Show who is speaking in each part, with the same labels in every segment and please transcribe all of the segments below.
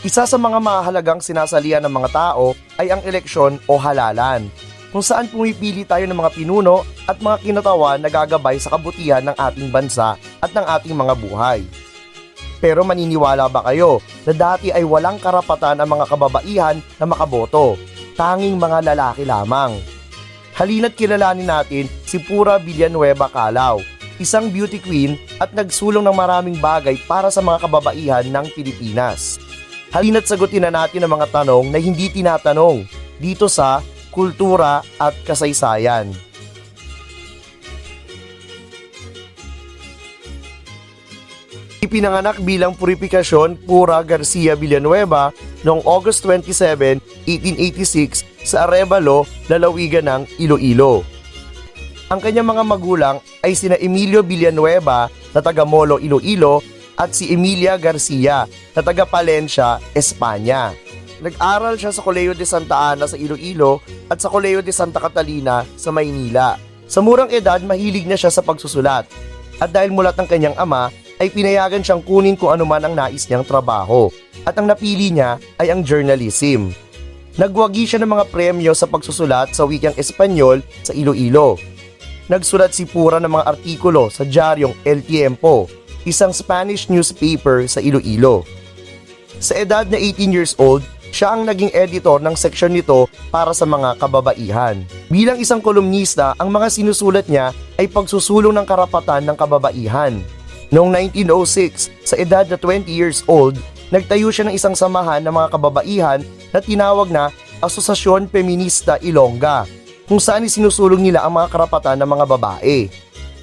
Speaker 1: Isa sa mga mahalagang sinasalihan ng mga tao ay ang eleksyon o halalan, kung saan pumipili tayo ng mga pinuno at mga kinatawan na gagabay sa kabutihan ng ating bansa at ng ating mga buhay. Pero maniniwala ba kayo na dati ay walang karapatan ang mga kababaihan na makaboto, tanging mga lalaki lamang? Halina't kilalanin natin si Pura Villanueva Calao, isang beauty queen at nagsulong ng maraming bagay para sa mga kababaihan ng Pilipinas. Halina't sagutin na natin ang mga tanong na hindi tinatanong dito sa Kultura at Kasaysayan. Ipinanganak bilang purifikasyon Pura Garcia Villanueva noong August 27, 1886 sa Arevalo, lalawigan ng Iloilo. Ang kanyang mga magulang ay sina Emilio Villanueva na taga Molo, Iloilo at si Emilia Garcia na taga Palencia, Espanya. Nag-aral siya sa Colegio de Santa Ana sa Iloilo at sa Colegio de Santa Catalina sa Maynila. Sa murang edad, mahilig na siya sa pagsusulat. At dahil mulat ng kanyang ama, ay pinayagan siyang kunin kung ano man ang nais niyang trabaho. At ang napili niya ay ang journalism. Nagwagi siya ng mga premyo sa pagsusulat sa wikang Espanyol sa Iloilo. Nagsulat si Pura ng mga artikulo sa diaryong El Tiempo, isang Spanish newspaper sa Iloilo. Sa edad na 18 years old, siya ang naging editor ng seksyon nito para sa mga kababaihan. Bilang isang kolumnista, ang mga sinusulat niya ay pagsusulong ng karapatan ng kababaihan. Noong 1906, sa edad na 20 years old, nagtayo siya ng isang samahan ng mga kababaihan na tinawag na Asosasyon Feminista Ilongga, kung saan isinusulong nila ang mga karapatan ng mga babae.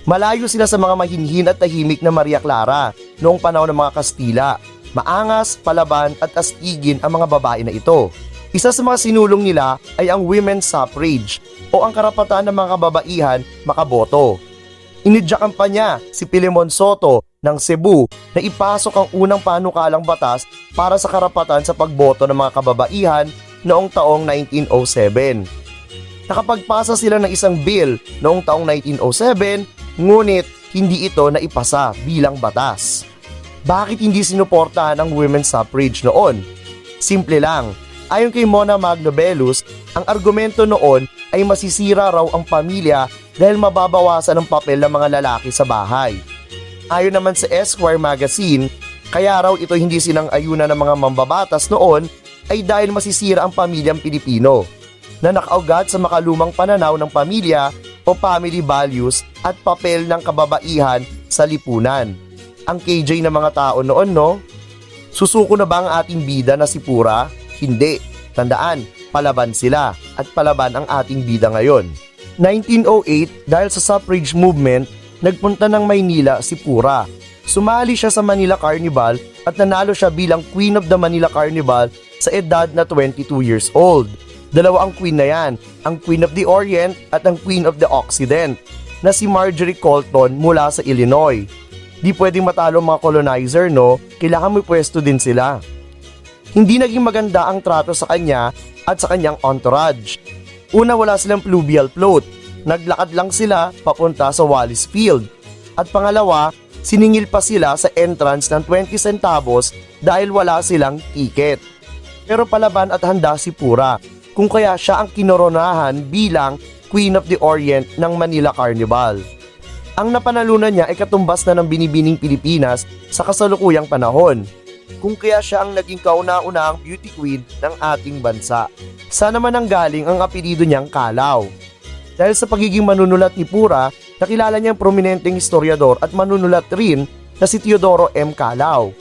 Speaker 1: Malayo sila sa mga mahinhin at tahimik na Maria Clara noong panahon ng mga Kastila. Maangas, palaban at astigin ang mga babae na ito. Isa sa mga sinulong nila ay ang women's suffrage o ang karapatan ng mga kababaihan makaboto. Inidyakan pa niya si Pilemon Soto ng Cebu na ipasok ang unang panukalang batas para sa karapatan sa pagboto ng mga kababaihan noong taong 1907. Nakapagpasa sila ng isang bill noong taong 1907, ngunit hindi ito naipasa bilang batas. Bakit hindi sinuportahan ang women's suffrage noon? Simple lang, ayon kay Mona Magnobelus, ang argumento noon ay masisira raw ang pamilya dahil mababawasan ang papel ng mga lalaki sa bahay. Ayon naman sa Esquire magazine, kaya raw ito hindi sinang ayuna ng mga mambabatas noon ay dahil masisira ang pamilyang Pilipino na nakaugat sa makalumang pananaw ng pamilya o family values at papel ng kababaihan sa lipunan. Ang KJ ng mga tao noon, no? Susuko na ba ang ating bida na si Pura? Hindi. Tandaan, palaban sila at palaban ang ating bida ngayon. 1908, dahil sa suffrage movement, nagpunta ng Maynila si Pura. Sumali siya sa Manila Carnival at nanalo siya bilang Queen of the Manila Carnival sa edad na 22 years old. Dalawa ang queen na yan, ang Queen of the Orient at ang Queen of the Occident, na si Marjorie Colton mula sa Illinois. Di pwedeng matalo mga colonizer, no? Kailangan may pwesto din sila. Hindi naging maganda ang trato sa kanya at sa kanyang entourage. Una wala silang pluvial float. Naglakad lang sila papunta sa Wallis Field. At pangalawa, siningil pa sila sa entrance ng 20 centavos dahil wala silang ticket. Pero palaban at handa si Pura kung kaya siya ang kinoronahan bilang Queen of the Orient ng Manila Carnival. Ang napanalunan niya ay katumbas na ng binibining Pilipinas sa kasalukuyang panahon. Kung kaya siya ang naging kauna-unahang beauty queen ng ating bansa. Sana man ang galing ang apelido niyang Kalaw. Dahil sa pagiging manunulat ni Pura, nakilala niya ang prominenteng historiador at manunulat rin na si Teodoro M. Calao.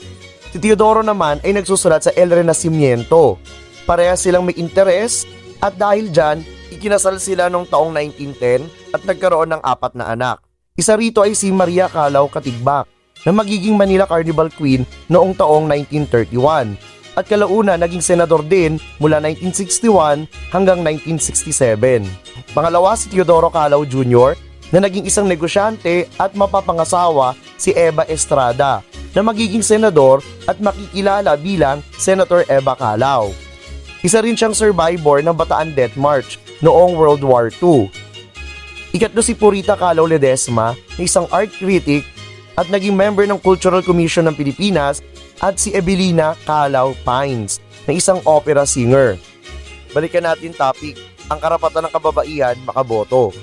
Speaker 1: Si Teodoro naman ay nagsusulat sa El Renacimiento. Parehas silang may interes at dahil dyan, ikinasal sila noong taong 1910 at nagkaroon ng apat na anak. Isa rito ay si Maria Calao Katigbak na magiging Manila Carnival Queen noong taong 1931 at kalauna naging senador din mula 1961 hanggang 1967. Pangalawa si Teodoro Calao Jr. na naging isang negosyante at mapapangasawa si Eva Estrada na magiging senador at makikilala bilang Senator Eva Calao. Isa rin siyang survivor ng Bataan Death March noong World War II. Ikatlo si Purita Calao Ledesma na isang art critic at naging member ng Cultural Commission ng Pilipinas at si Evelina Calao Pines na isang opera singer. Balikan natin topic, ang karapatan ng kababaihan makaboto.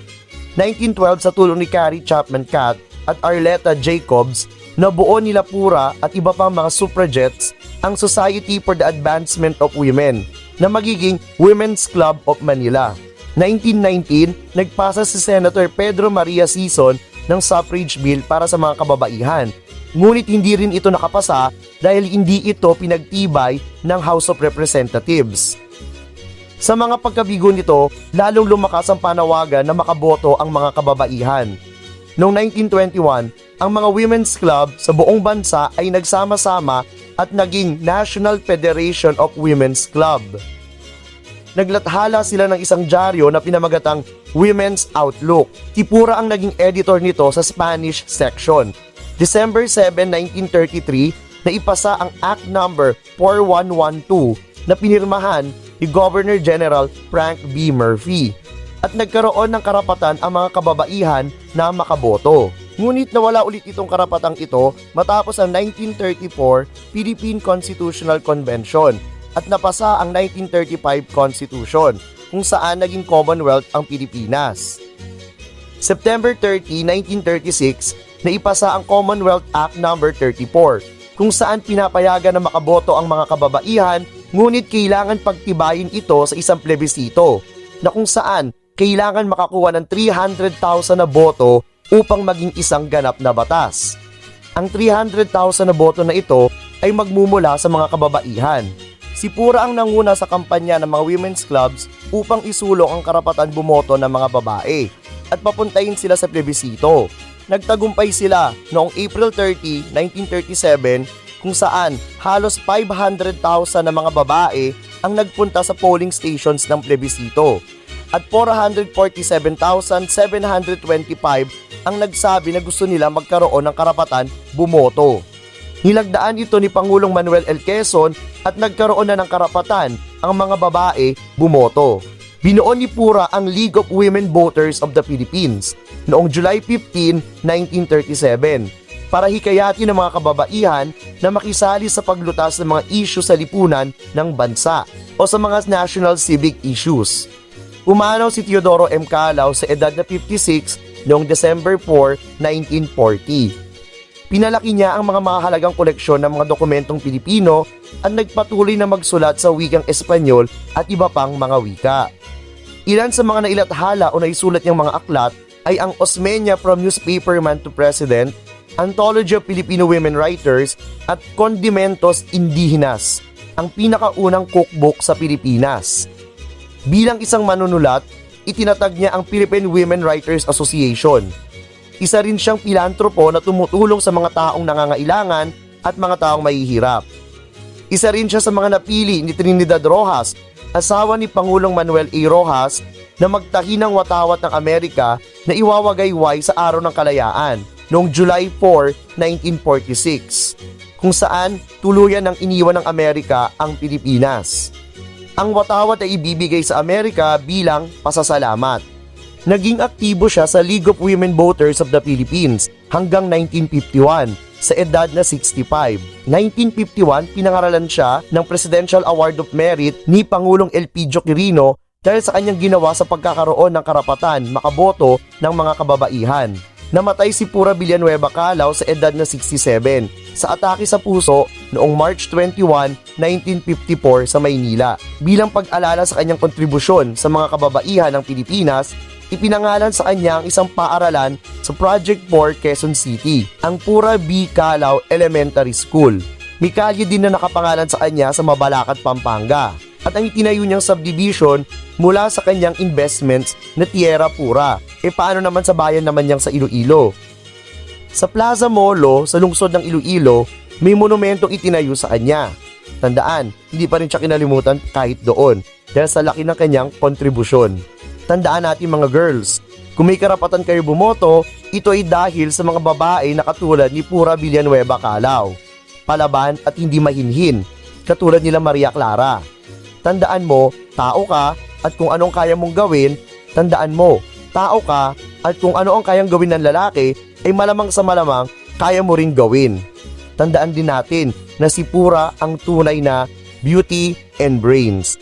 Speaker 1: 1912 sa tulong ni Carrie Chapman Catt at Arletta Jacobs, nabuo nila Pura at iba pang mga suffragettes ang Society for the Advancement of Women na magiging Women's Club of Manila. 1919, nagpasa si Senator Pedro Maria Sison ng suffrage bill para sa mga kababaihan. Ngunit hindi rin ito nakapasa dahil hindi ito pinagtibay ng House of Representatives. Sa mga pagkabigo nito, lalong lumakas ang panawagan na makaboto ang mga kababaihan. Noong 1921, ang mga women's club sa buong bansa ay nagsama-sama at naging National Federation of Women's Club. Naglathala sila ng isang dyaryo na pinamagatang Women's Outlook. Tipura ang naging editor nito sa Spanish section. December 7, 1933, na ipasa ang Act Number 4112 na pinirmahan ni Governor General Frank B. Murphy at nagkaroon ng karapatan ang mga kababaihan na makaboto. Ngunit nawala ulit itong karapatang ito matapos ang 1934 Philippine Constitutional Convention at napasa ang 1935 Constitution kung saan naging Commonwealth ang Pilipinas. September 30, 1936, naipasa ang Commonwealth Act No. 34 kung saan pinapayagan na makaboto ang mga kababaihan ngunit kailangan pagtibayin ito sa isang plebisito na kung saan kailangan makakuha ng 300,000 na boto upang maging isang ganap na batas. Ang 300,000 na boto na ito ay magmumula sa mga kababaihan. Si Pura ang nanguna sa kampanya ng mga women's clubs upang isulong ang karapatan bumoto ng mga babae at papuntahin sila sa plebisito. Nagtagumpay sila noong April 30, 1937 kung saan halos 500,000 na mga babae ang nagpunta sa polling stations ng plebisito at 447,725 ang nagsabi na gusto nila magkaroon ng karapatan bumoto. Nilagdaan ito ni Pangulong Manuel L. Quezon at nagkaroon na ng karapatan ang mga babae bumoto. Binuo ni Pura ang League of Women Voters of the Philippines noong July 15, 1937 para hikayatin ang mga kababaihan na makisali sa paglutas ng mga issue sa lipunan ng bansa o sa mga national civic issues. Umanaw si Teodoro M. Calao sa edad na 56 noong December 4, 1940. Pinalaki niya ang mga mahalagang koleksyon ng mga dokumentong Pilipino at nagpatuloy na magsulat sa wikang Espanyol at iba pang mga wika. Ilan sa mga nailathala o naisulat niyang mga aklat ay ang Osmeña from Newspaperman to President, Anthology of Filipino Women Writers at Condimentos Indigenas, ang pinakaunang cookbook sa Pilipinas. Bilang isang manunulat, itinatag niya ang Philippine Women Writers Association. Isa rin siyang pilantropo na tumutulong sa mga taong nangangailangan at mga taong mahihirap. Isa rin siya sa mga napili ni Trinidad Rojas, asawa ni Pangulong Manuel A. Rojas, na magtahi ng watawat ng Amerika na iwawagayway sa Araw ng Kalayaan noong July 4, 1946, kung saan tuluyan ng iniwan ng Amerika ang Pilipinas. Ang watawat ay ibibigay sa Amerika bilang pasasalamat. Naging aktibo siya sa League of Women Voters of the Philippines hanggang 1951 sa edad na 65. 1951, pinangaralan siya ng Presidential Award of Merit ni Pangulong Elpidio Quirino dahil sa kanyang ginawa sa pagkakaroon ng karapatan makaboto ng mga kababaihan. Namatay si Pura Villanueva Calao sa edad na 67 sa atake sa puso noong March 21, 1954 sa Maynila. Bilang pag-alala sa kanyang kontribusyon sa mga kababaihan ng Pilipinas, ipinangalan sa kanya ang isang paaralan sa Project 4 Quezon City, ang Pura B. Calao Elementary School. May kalye din na nakapangalan sa kanya sa Mabalacat, Pampanga. At ang itinayo niyang subdivision mula sa kanyang investments na Tierra Pura. E paano naman sa bayan naman niyang sa Iloilo? Sa Plaza Molo, sa lungsod ng Iloilo, may monumentong itinayo sa kanya. Tandaan, hindi pa rin siya kinalimutan kahit doon dahil sa laki ng kanyang kontribusyon. Tandaan natin mga girls, kung may karapatan kayo bumoto, ito ay dahil sa mga babae na katulad ni Pura Villanueva Calao. Palaban at hindi mahinhin, katulad nila Maria Clara. Tandaan mo, tao ka at kung anong kaya mong gawin, tandaan mo, tao ka at kung ano ang kayang gawin ng lalaki ay malamang sa malamang kaya mo ring gawin. tandaan din natin na si Pura ang tunay na beauty and brains.